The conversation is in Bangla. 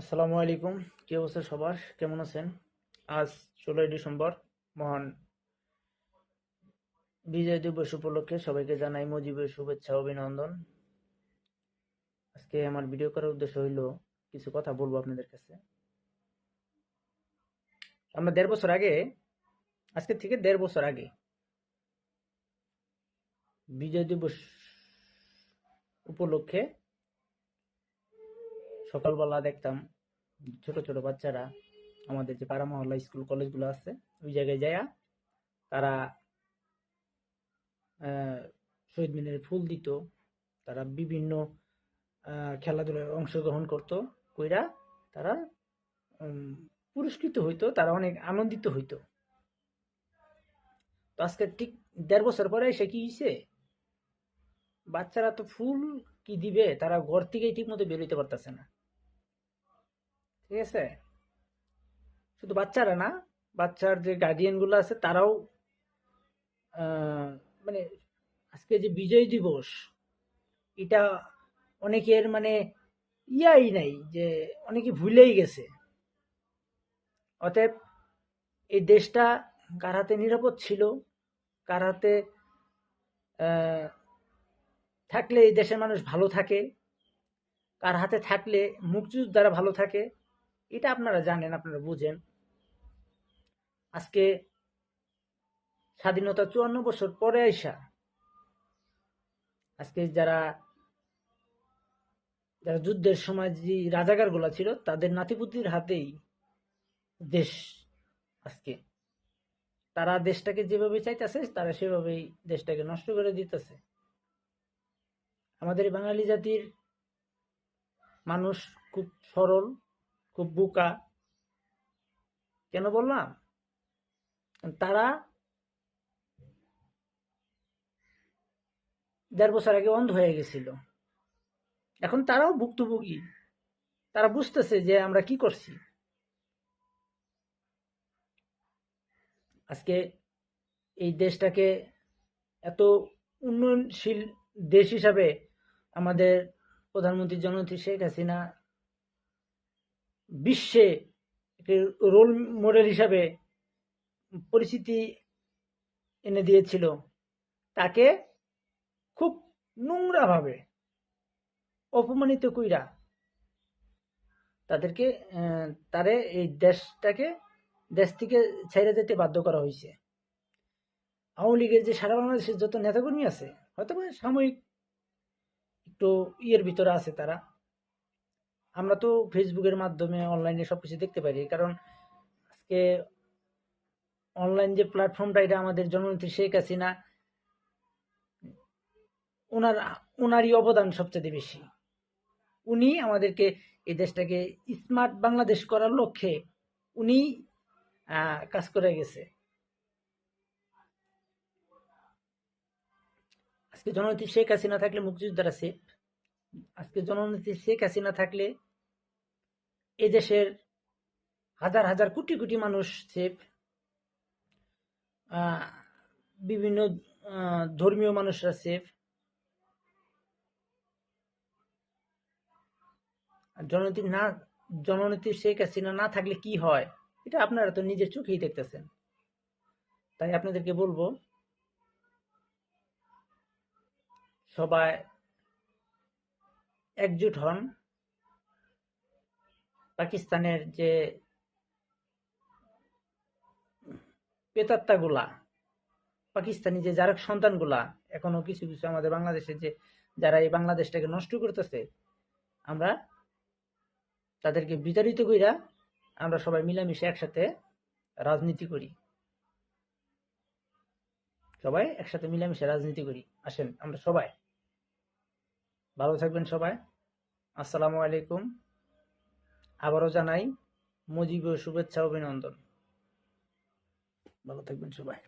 আসসালামু আলাইকুম। কি অবস্থা সবার? কেমন আছেন? আজ ষোলোই ডিসেম্বর, মহান বিজয় দিবস উপলক্ষে সবাইকে জানাই মজিবের শুভেচ্ছা, অভিনন্দন। আজকে আমার ভিডিও করার উদ্দেশ্য হইল কিছু কথা বলব আপনাদের কাছে। আমরা দেড় বছর আগে, আজকে থেকে দেড় বছর আগে বিজয় দিবস উপলক্ষে সকালবেলা দেখতাম ছোট ছোট বাচ্চারা আমাদের যে পাড়া মহল্লা স্কুল কলেজগুলো আছে, ওই জায়গায় যায়া তারা শহীদ মিনারে ফুল দিত, তারা বিভিন্ন খেলাধুলায় অংশগ্রহণ করত, কইরা তারা পুরস্কৃত হইতো, তারা অনেক আনন্দিত হইতো। তো আজকে ঠিক দেড় বছর পরে সে কি হয়েছে বাচ্চারা তো ফুল কি দিবে, তারা ঘর থেকেই ঠিক মতো বেরোইতে পারতেছে না। ঠিক আছে? শুধু বাচ্চারা না, বাচ্চার যে গার্ডিয়ানগুলো আছে তারাও মানে আজকে যে বিজয় দিবস, এটা অনেকের মানে ইয়াই নাই যে অনেকে ভুলেই গেছে। অতএব এই দেশটা কার হাতে নিরাপদ ছিল, কার হাতে থাকলে এই দেশের মানুষ ভালো থাকে, কার হাতে থাকলে মুক্তিযোদ্ধারা ভালো থাকে এটা আপনারা জানেন, আপনারা বুঝেন। আজকে স্বাধীনতা চুয়ান্ন বছর পরে আইসা, আজকে যারা যারা যুদ্ধের সময় যে রাজাকারগুলা ছিল, তাদের নাতিপুতির হাতেই দেশ আজকে। তারা দেশটাকে যেভাবে চাইতেছে, তারা সেভাবেই দেশটাকে নষ্ট করে দিতেছে। আমাদের বাঙালি জাতির মানুষ খুব সরল খুব বোকা। কেন বললাম? তারা দেড় বছর আগে অন্ধ হয়ে গেছিল। এখন তারাও ভুক্তভোগী। তারা বুঝতেছে যে আমরা কি করছি। আজকে এই দেশটাকে এত উন্নয়নশীল দেশ হিসাবে আমাদের প্রধানমন্ত্রী জননেত্রী শেখ হাসিনা বিশ্বে একটি রোল মডেল হিসাবে পরিচিতি এনে দিয়েছিল। তাকে খুব নোংরাভাবে অপমানিত কইরা তাদেরকে তারে এই দেশটাকে, দেশ থেকে ছেড়ে যেতে বাধ্য করা হয়েছে। আওয়ামী লীগের যে সারা বাংলাদেশের যত নেতাকর্মী আছে হয়তো সাময়িক একটু ইয়ের ভিতরে আছে তারা আমরা তো ফেসবুকের মাধ্যমে অনলাইনে সব কিছু দেখতে পারি, কারণ আজকে অনলাইন যে প্ল্যাটফর্মটা এটা আমাদের জননেত্রী শেখ হাসিনা ওনার ওনারই অবদান সবচেয়ে বেশি। উনি আমাদেরকে এই দেশটাকে স্মার্ট বাংলাদেশ করার লক্ষ্যে উনি কাজ করে গেছে। আজকে জননেত্রী শেখ হাসিনা থাকলে মুক্তিযোদ্ধারা সেফ আজকে জননেত্রী শেখ হাসিনা থাকলে এদেশের হাজার হাজার কোটি কোটি মানুষ সেফ বিভিন্ন ধর্মীয় মানুষরা সেফ আর জননেত্রী না জননেত্রী শেখ হাসিনা না থাকলে কি হয়? এটা আপনারা তো নিজের চোখেই দেখতেছেন। তাই আপনাদেরকে বলব, সবাই একজুট হন। পাকিস্তানের যে পেতাত্তাগুলা পাকিস্তানি যে যারা সন্তানগুলা, এখনও কিছু কিছু আমাদের বাংলাদেশের যে যারা এই বাংলাদেশটাকে নষ্ট করতেছে, আমরা তাদেরকে বিতাড়িত কইরা আমরা সবাই মিলেমিশে একসাথে রাজনীতি করি। সবাই একসাথে মিলেমিশে রাজনীতি করি। আসেন আমরা সবাই। ভালো থাকবেন সবাই। আসসালামু আলাইকুম। আবারও জানাই মুজিব শুভেচ্ছা অভিনন্দন। ভালো থাকবেন সবাই।